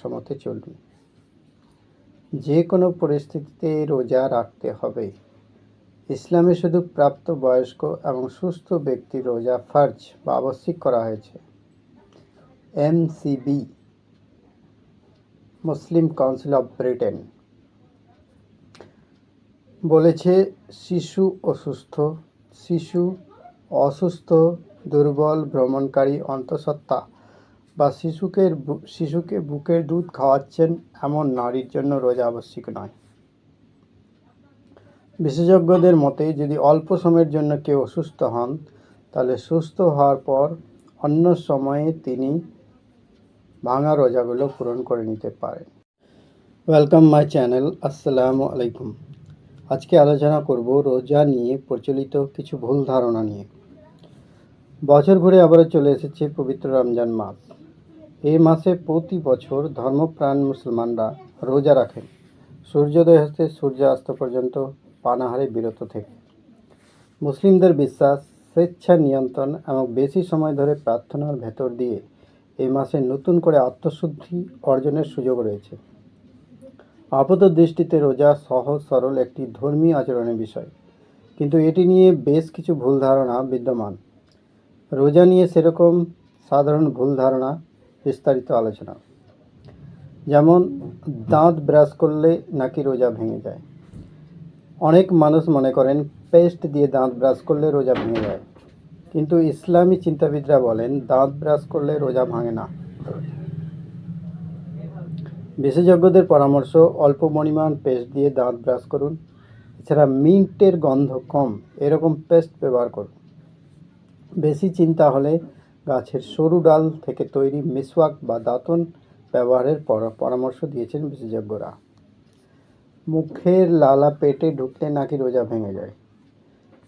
মতে চলুন যে কোনো পরিস্থিতিতে রোজা রাখতে হবে। ইসলামে শুধু প্রাপ্ত বয়স্ক এবং সুস্থ ব্যক্তি রোজা ফরজ বা আবশ্যিক করা হয়েছে। MCB, Muslim Council of Britain, বলেছে শিশু অসুস্থ শিশু অসুস্থ, দুর্বল, ভ্রমণকারী, অন্তঃসত্ত্বা বা শিশুকে শিশুকে বুকের দুধ খাওয়াচ্ছেন এমন নারীর জন্য রোজা আবশ্যিক নয়। বিশেষজ্ঞদের মতে, যদি অল্প সময়ের জন্য কেউ অসুস্থ হন, তাহলে সুস্থ হওয়ার পর অন্য সময়ে তিনি ভাঙা রোজাগুলো পূরণ করে নিতে পারেন। ওয়েলকাম মাই চ্যানেল আসসালামু আলাইকুম। আজকে আলোচনা করব রোজা নিয়ে প্রচলিত কিছু ভুল ধারণা নিয়ে। বছর ঘুরে আবারও চলে এসেছে পবিত্র রমজান মাস। এই মাসে প্রতি বছর ধর্মপ্রাণ মুসলমানরা রোজা রাখেন। সূর্যোদয় হতে সূর্যাস্ত পর্যন্ত পানাহারে বিরত থেকে। মুসলিমদের বিশ্বাস, স্বেচ্ছা নিয়ন্ত্রণ এবং বেশি সময় ধরে প্রার্থনার ভেতর দিয়ে এই মাসে নতুন করে আত্মশুদ্ধি অর্জনের সুযোগ রয়েছে। আপাত দৃষ্টিতে রোজা সহজ, সরল একটি ধর্মীয় আচরণের বিষয়। কিন্তু এটি নিয়ে বেশ কিছু ভুল ধারণা বিদ্যমান। রোজা নিয়ে সেরকম সাধারণ ভুল ধারণা বিস্তারিত আলোচনা। যেমন, দাঁত ব্রাশ করলে নাকি রোজা ভেঙে যায়। অনেক মানুষ মনে করেন, পেস্ট দিয়ে দাঁত ব্রাশ করলে রোজা ভেঙে যায়। কিন্তু ইসলামী চিন্তাবিদরা বলেন, দাঁত ব্রাশ করলে রোজা ভাঙে না। বিশেষজ্ঞদের পরামর্শ, অল্প পরিমাণ পেস্ট দিয়ে দাঁত ব্রাশ করুন। এছাড়া মিন্টের গন্ধ কম, এরকম পেস্ট ব্যবহার করুন। বেশি চিন্তা হলে গাছের সরু ডাল থেকে তৈরি মিসওয়াক বা দাঁতন ব্যবহারের পর- পরামর্শ দিয়েছেন বিশেষজ্ঞরা। মুখের লালা পেটে ঢুকলে নাকি রোজা ভেঙে যায়?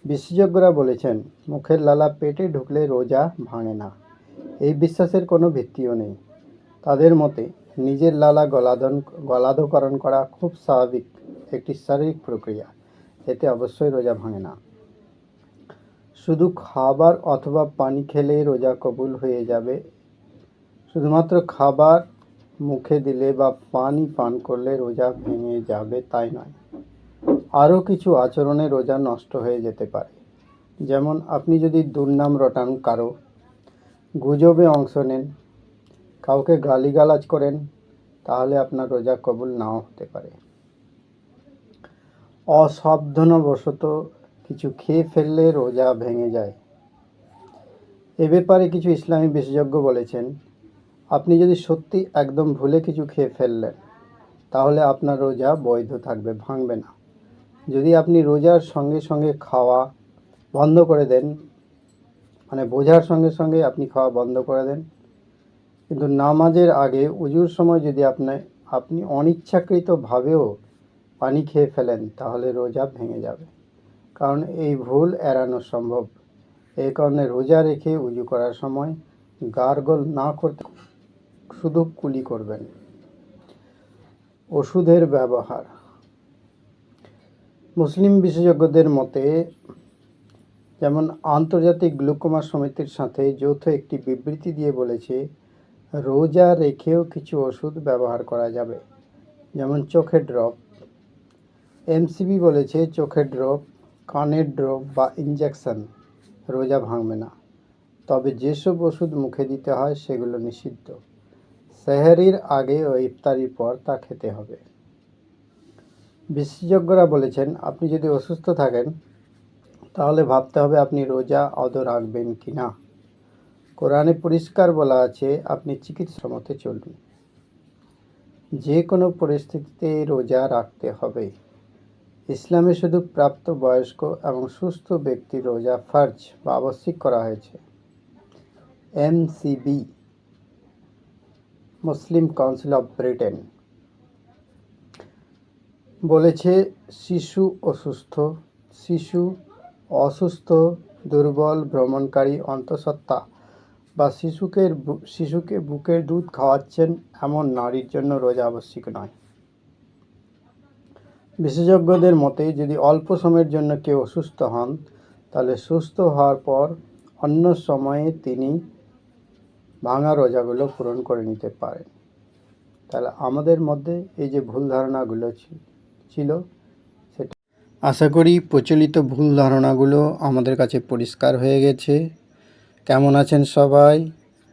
বিশেষজ্ঞরা বলেছেন, মুখের লালা পেটে ঢুকলে রোজা ভাঙে না। এই বিশ্বাসের কোনো ভিত্তিও নেই। তাদের মতে, নিজের লালা গলাধন গলাধকরণ করা খুব স্বাভাবিক একটি শারীরিক প্রক্রিয়া। এতে অবশ্যই রোজা ভাঙে না। শুধু খাবার অথবা পানি খেলে রোজা কবুল হয়ে যাবে। শুধুমাত্র খাবার মুখে দিলে বা পানি পান করলে রোজা ভেঙে যাবে তাই নয়। আরও কিছু আচরণে রোজা নষ্ট হয়ে যেতে পারে। যেমন আপনি যদি দুর্নাম রটান কারও, গুজবে অংশ নেন, কাউকে গালিগালাজ করেন, তাহলে আপনার রোজা কবুল নাও হতে পারে। অসাবধানবশত কিছু খেয়ে ফেললে রোজা ভেঙে যায়। এ ব্যাপারে কিছু ইসলামী বিশেষজ্ঞ বলেছেন, আপনি যদি সত্যি একদম ভুলে কিছু খেয়ে ফেললেন, তাহলে আপনার রোজা বৈধ থাকবে, ভাঙবে না। যদি আপনি রোজার সঙ্গে সঙ্গে খাওয়া বন্ধ করে দেন মানে বোঝার সঙ্গে সঙ্গে আপনি খাওয়া বন্ধ করে দেন, কিন্তু নামাজের আগে উজুর সময় যদি আপনি আপনি অনিচ্ছাকৃতভাবেও পানি খেয়ে ফেলেন, তাহলে রোজা ভেঙে যাবে। কারণ এই ভুল এড়ানো সম্ভব। এই কারণে রোজা রেখে উজু করার সময় গার্গল না করতে শুধু কুলি করবেন। ওষুধের ব্যবহার। মুসলিম বিশেষজ্ঞদের মতে, যেমন আন্তর্জাতিক গ্লুকোমা সমিতির সাথে যৌথ একটি বিবৃতি দিয়ে বলেছে, রোজা রেখেও কিছু ওষুধ ব্যবহার করা যাবে। যেমন চোখের ড্রপ। এমসিবি বলেছে, চোখের ড্রপ কানের ড্রপ বা ইঞ্জেকশন রোজা ভাঙবে না। তবে যেসব ওষুধ মুখে দিতে হয় সেগুলো নিষিদ্ধ। সেহরির আগে ও ইফতারির পর তা খেতে হবে। বিশেষজ্ঞরা বলেছেন, আপনি যদি অসুস্থ থাকেন, তাহলে ভাবতে হবে আপনি রোজা আদৌ রাখবেন কি না কোরআনে পরিষ্কার বলা আছে, আপনি চিকিৎসা মতে চলুন। যে কোনো পরিস্থিতিতে রোজা রাখতে হবে। ইসলামে শুধু প্রাপ্ত বয়স্ক এবং সুস্থ ব্যক্তির রোজা ফার্জ বা আবশ্যিক করা হয়েছে। MCB, Muslim Council of Britain, বলেছে শিশু অসুস্থ শিশু অসুস্থ, দুর্বল, ভ্রমণকারী, অন্তঃসত্ত্বা বা শিশুকে শিশুকে বুকের দুধ খাওয়াচ্ছেন এমন নারীর জন্য রোজা আবশ্যিক নয়। বিশেষজ্ঞদের মতে, যদি অল্প সময়ের জন্য কেউ অসুস্থ হন, তাহলে সুস্থ হওয়ার পর অন্য সময়ে তিনি ভাঙা রোজাগুলো পূরণ করে নিতে পারেন। তাহলে আমাদের মধ্যে এই যে ভুল ধারণাগুলো ছিল, সেটা আশা করি প্রচলিত ভুল ধারণাগুলো আমাদের কাছে পরিষ্কার হয়ে গেছে। কেমন আছেন সবাই?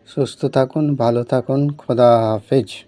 সুস্থ থাকুন, ভালো থাকুন, খোদা হাফেজ।